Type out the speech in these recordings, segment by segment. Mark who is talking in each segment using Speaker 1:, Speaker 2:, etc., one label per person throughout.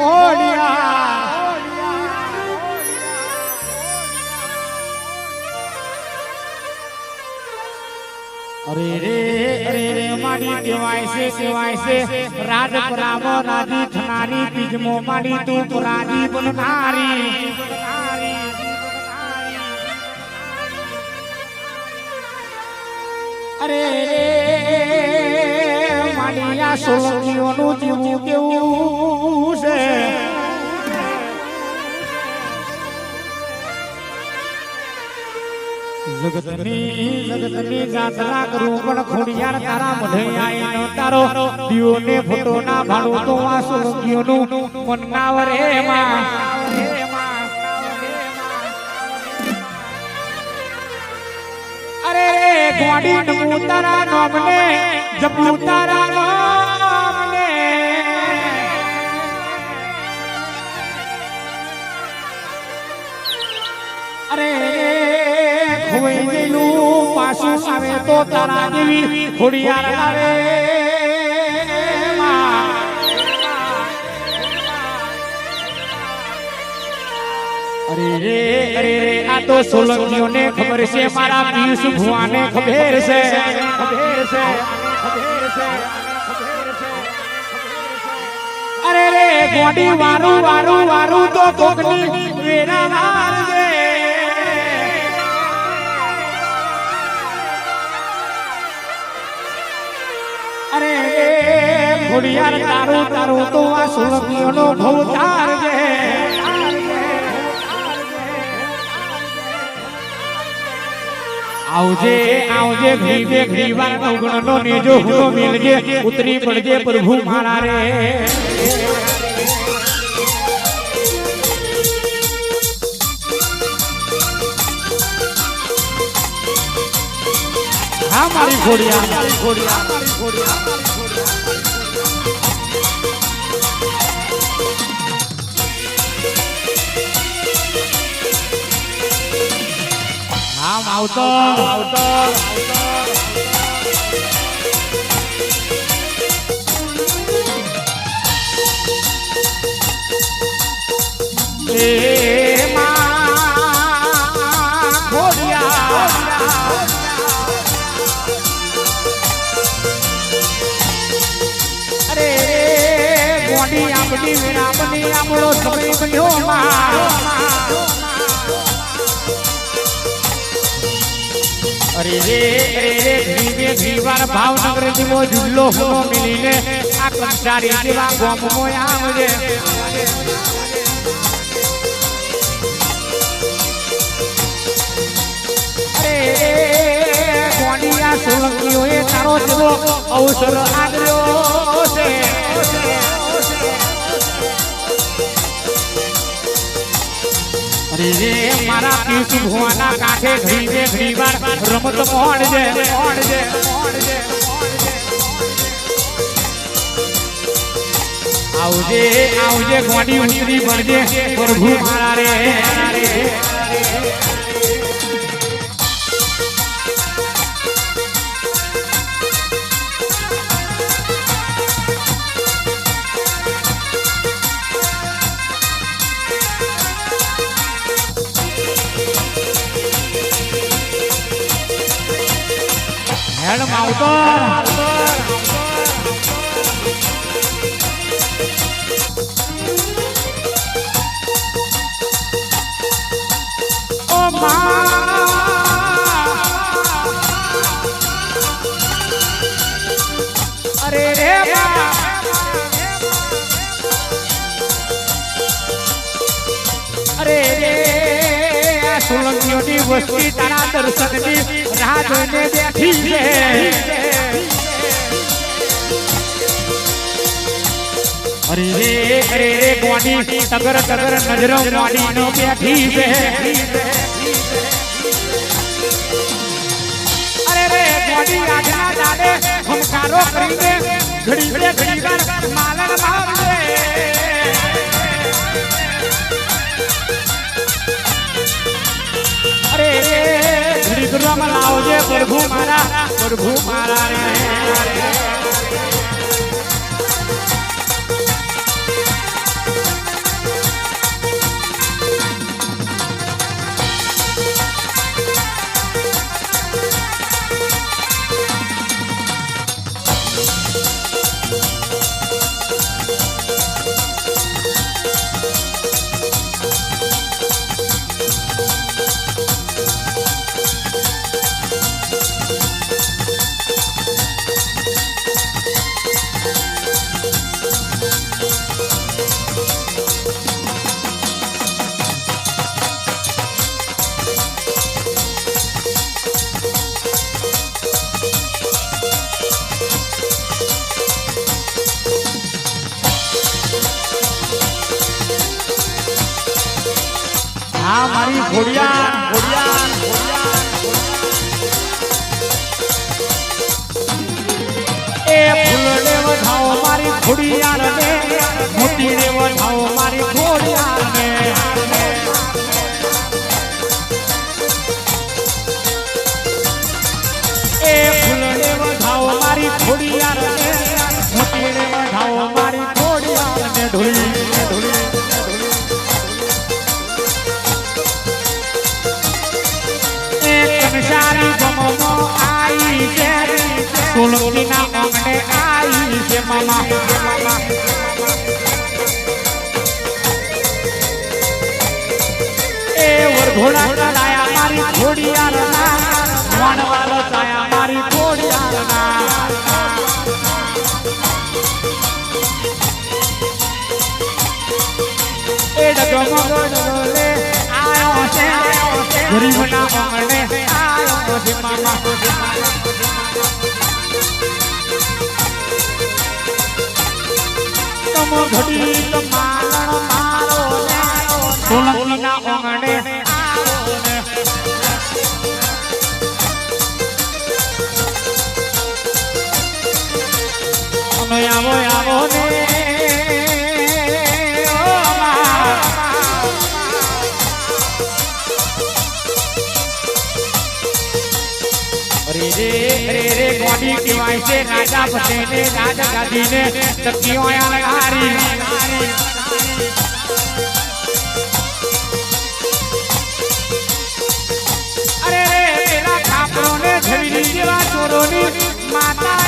Speaker 1: ખોડિયા અરે રે અરે રે, માડી કહેવાય છે કહેવાય છે. રાજ પરામ રાજી થનારી બીજમો માડી તું પુરાજી બનનારી. અરે માડિયા સોલંકીઓનું જીવું કેવું છે જગતની જગતની ગાથરા કરું પણ ખોડિયાર તારા મઢે આઈનો તારો દીઓને ફોટો ના ભાડો તો આ સોલંકીઓનું મન ના વરે માં અરે રે ગોડી નમુ તારા નામને જપુ તારા અરે ખોઈ ગયેલું પાછું આવે તો તારા દેવી ખોડિયાર આવે. અરે રે અરે રે, આ તો સોલંકીઓને ખબર છે, મારા પિયુષ ભુવાને ખબર છે ખબર છે ખબર છે અરે રે, ગોડી વારું વારું વારું તો કોકની વેરા અરે રે તારું તારું તો આ સોલંકીઓનો ભવ તારજે. આવજે આવજે ગ્રીવે વાર અવગણનો નેજો હુનો મિલજે, ઉતરી પડજે પ્રભુ મારા રે. હા મારી ઘોડિયા મારી ઘોડિયા આમ આવતો. આવતો. એ વિરામની આપણો સમય બન્યો અરે રે અરે રે, ધીમે ધીવાર ભાવનગર જીવો જુલ્લો હુનો મિલીને આ કંસારી જેવા ગોમમો આવજે અરે કોડિયા સોલંકીઓએ તારો જેવો અવસર આદર્યો રે મારા પીસ ભુવાના કાંઠે ઘડીને ઘડી વાર રમત મોડજે મોડજે મોડજે આવજે આવજે, ગોડી ઉતરી ભરજે પ્રભુ મારા રે. હેડ માવતર ઓ મા. સોલંકીઓની વસ્તી તારા દર્શનની રાહ જોઈને બેઠી છે અરે રે અરે રે ગોડી તગર તગર નજરો ગોડી નો બેઠી છે અરે રે ગોડી આજના દાડે હમકારો કરીને ઘડી ઘડી ઘડી વાર માલન મારજે લાવજે પ્રભુ મારા પ્રભુ મારા રે. હા, મારી ઘોડિયા ઘોડિયા એ ફૂલને વધાવો મારી વધાવો મારી ઘોડિયાર ને એ ફૂલને વધાવો મારી ઘોડિયાર ને તમ ઘડી મારણ કહેવાય છે રાજા પટેલે રાજા ગાદીને તકીઓ હારી. અરે રે, પેલા કાપરોને છરી જેવા ચોરોની માતા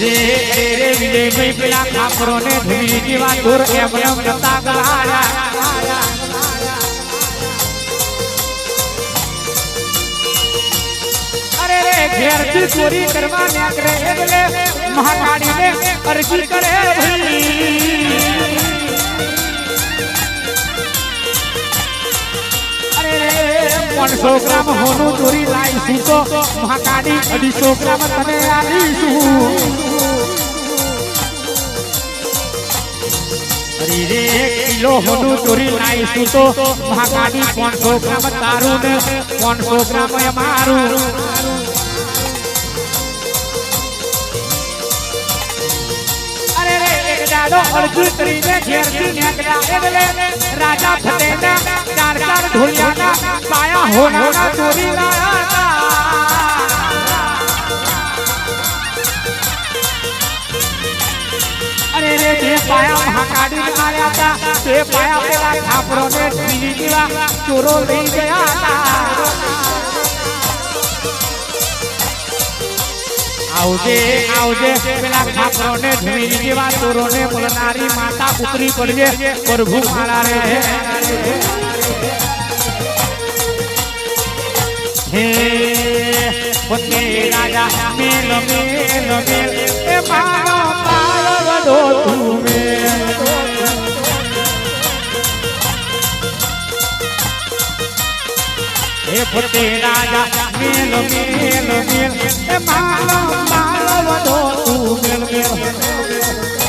Speaker 1: વિજય રે રે વિજયભાઈ પેલા ઠાકરો ને જમીન જેવા ચોર એમ એમ નતા ગળાયા અરે રે ઘેરથી ચોરી કરવા નીકળે એટલે મહાકાળીને અરજી કરે ભાઈ અરે રે પાંચસો ગ્રામ હોનું ચોરી લાવીશું તો મહાકાળી અઢીસો ગ્રામ તને આપીશું અરે રે એક કિલો હોનું ચોરી લાવીશું તો મહાકાળી પાંચસો ગ્રામ તારું ને પાંચસો ગ્રામ અમારું અરે રે એક દાડો અર્જુન કરીને ઘેરથી નીકળ્યા એટલે રાજા ફતેના ચાર ચાર ઢોલિયાના પાયા હોનાના ચોરી લાયા મહાકાળી આવ્યા હતા તે પાયા પેલા ઠાપરોને ઢીલી જેવા ચોરો લઈ ગયા હતા આવજે આવજે પેલા ખાપરોને ઢમીરી જેવા ચોરોને બોલનારી માતા પુત્રી પડજે પ્રભુ મારા રે હે પોતે રાજા મેલ મેલ મેલ એ મારો પાલવડો તું મેલ હે પોતે રાજા મેલ મેલ મેલ. એ માલો માલો વધો તું મેલ મેલ.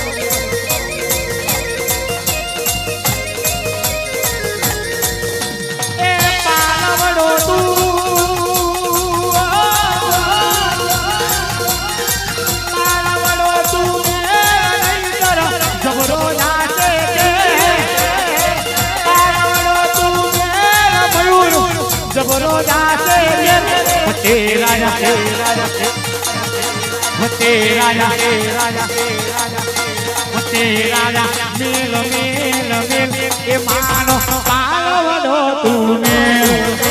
Speaker 1: રાજા ફતે રાજા મેલ મેલ મેલ. એ માનો પાલવડો તું મેલ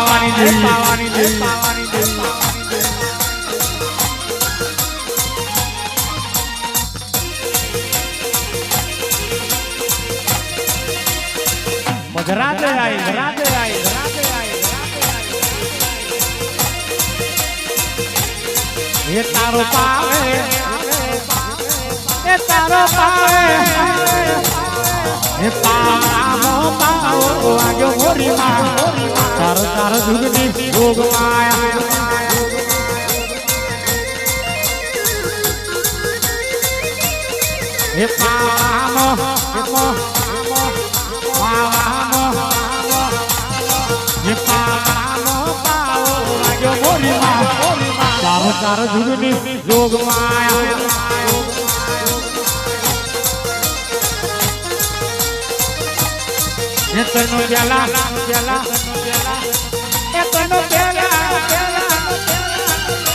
Speaker 1: પાવાની દે પાવાની દે પાવાની દે મજરાતે રાય મજરાતે રાય મજરાતે રાય હે તારો પાવે હે તારો પાવે પાવો પાવો વાગ્યો મોરી માં તારો તારો જુગની ભોગ માયા. ભોગ માયા. એ તનો પેલા પેલા એ તનો પેલા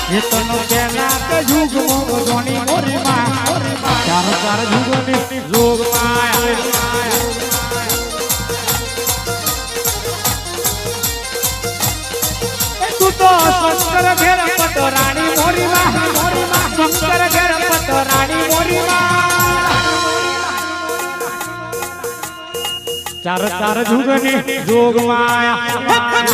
Speaker 1: એ તનો પેલા તે જુગ મો જોની મોરી માં ચાર ચાર જુગની જોગમાં તું તો શંકર ઘેર પતો રાણી મોરી માં શંકર ઘેર પતો રાણી મોરી માં ચાર ચાર જુગની જોગ માયા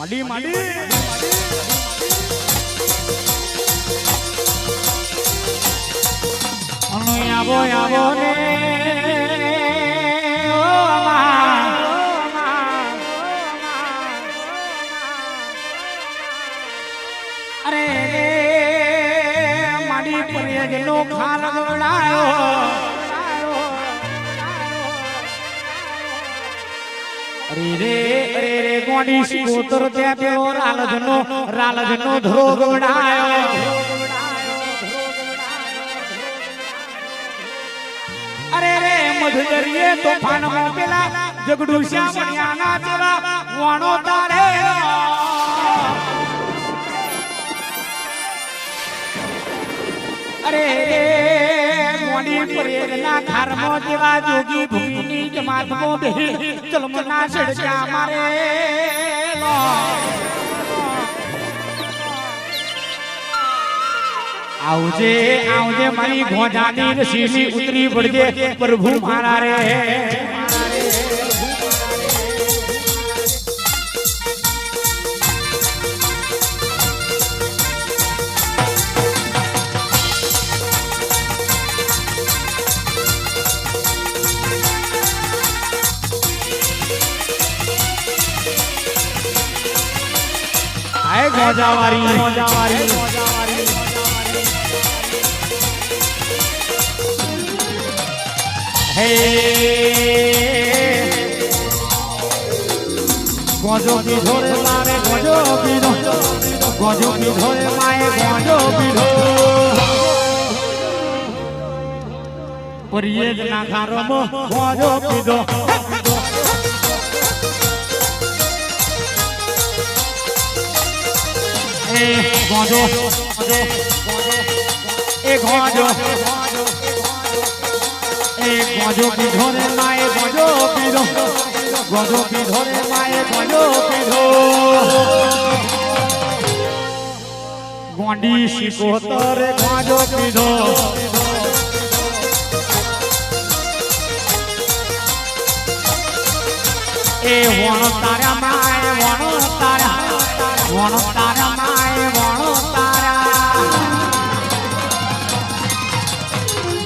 Speaker 1: મડી મડી આવો આવો ને. અરે, મારી પરેજ ખાલ ગોળાયો. અરે રે અરે રે, ગોડી સ્કોતર ત્યાં પેલો રાલજનો રાલજનો ધ્રો ગોળાયો. રે મધદરિયે તોફાનમાં પેલા જગડુ શ્યામણિયાના જેવા વાણો તારે અરે રે મોડી પરેડના ખારમાં જેવા જોગી ભૂમિની જમાતમાં બેહી ચલમના સડકા મારે આવજે આવજે મારી ભોજાની રસીની ઉતરી પડજે પ્રભુ મારા રે આય ગોજાવારી ગોજાવારી હે. ગોજો પીધો રે મારે, ગોજો પીધો. ગોજો પીધો રે માએ, ગોજો પીધો. પરીએ જ ના ખારો ગોજો પીધો. એ ગોજો ગોજો ગોજો. એ ગોજો પીધો રે માએ ગોજો પીધો ગોજો પીધો રે માએ ગોજો પીધો ગોંડી શીખોતર ગોજો પીધો એ વણો તારા માએ વણો તારા વણો તારા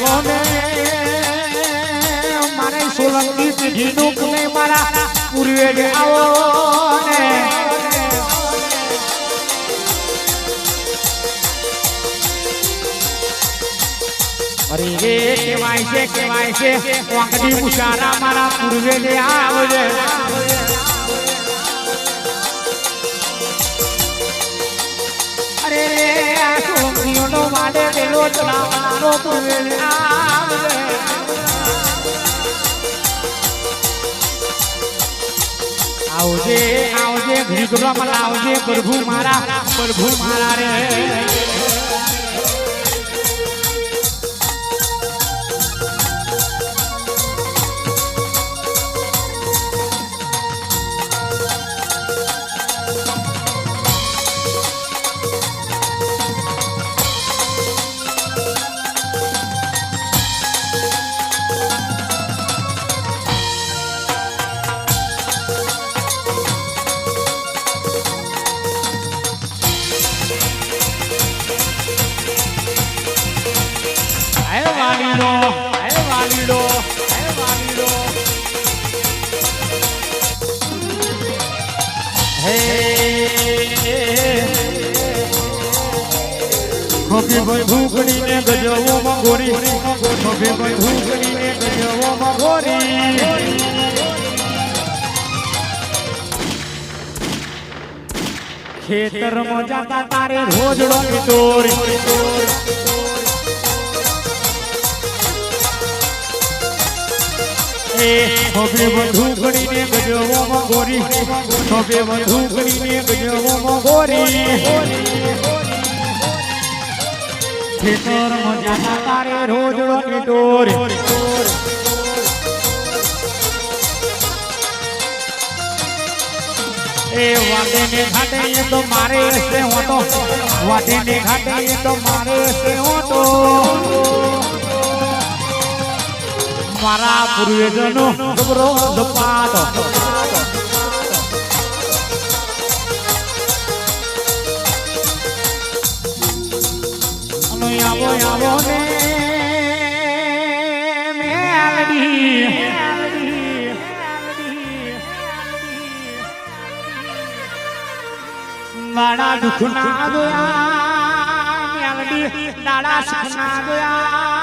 Speaker 1: ધોધર મારે સોલંકી પેઢી નું મારા પૂર્વે આવો ને અરે રે કેવાય છે કેવાય છે, વાંકડી મુશારા મારા પૂર્વે જ આવજે. અરે રે આ સોલંકીઓનો વાડે પેલો ચલાવવાનો પૂર્વે જ આવજે. આવજે આવજે ભીગમાં મલાવજે પ્રભુ મારા પ્રભુ મારા રે. વાલીડો. હે વાલીડો હે વાલીડો. હે. ખોબી ભાઈ ભૂખડીને ગજવો મગોરી ખોબી ભાઈ ભૂખડીને ગજવો મગોરી ખેતરમાં જાતા તારે રોજડો ટોરી એ હવે વધુ કરીને ગજવો ગોરી. હવે વધુ કરીને ગજવો ગોરી. ખેતર મજાના તારે રોજડો ડોર એ વાટે ને ઘાટે તો મારે છે હોટો. વાટે ને ઘાટે તો મારે છે ઓટો મારા પૂર્વેજનો ગબરો આવો આવો ને મેલડી. મારા મેલડી દાડા સુખના દોયા.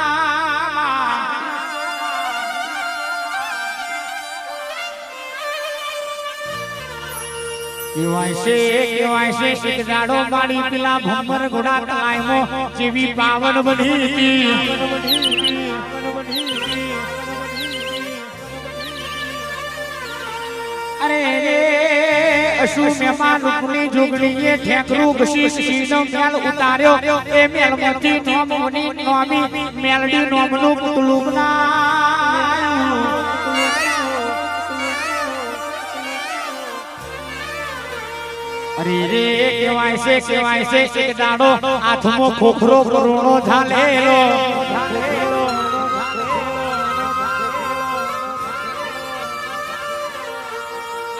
Speaker 1: કેવાય છે કેવાય એક મેલ ઉતાર્યો. નોમી નોમનું પુતલું બનાવ્યું અરે રે કેવાય છે કેવાય છે એક દાડો હાથમાં ખોખરો કરોણો ઝાલેલો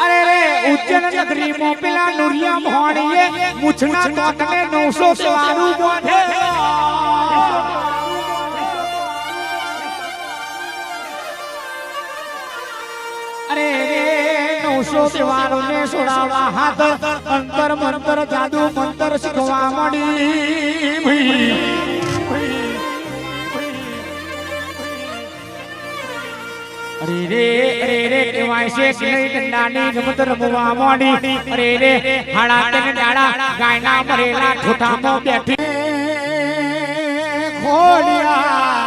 Speaker 1: અરે રે ઉજ્જૈન નગરીમાં પેલા નુરિયા મોહણીએ મુછના તોતને 900 સવારું બોધેલો અરે રે નવસો તહેવારો ને સોડાવા હાથ. અંતર મંતર જાદુ મંતર શીખવા મળી. અરે રે, અરે કે બેઠી. ખોડિયા.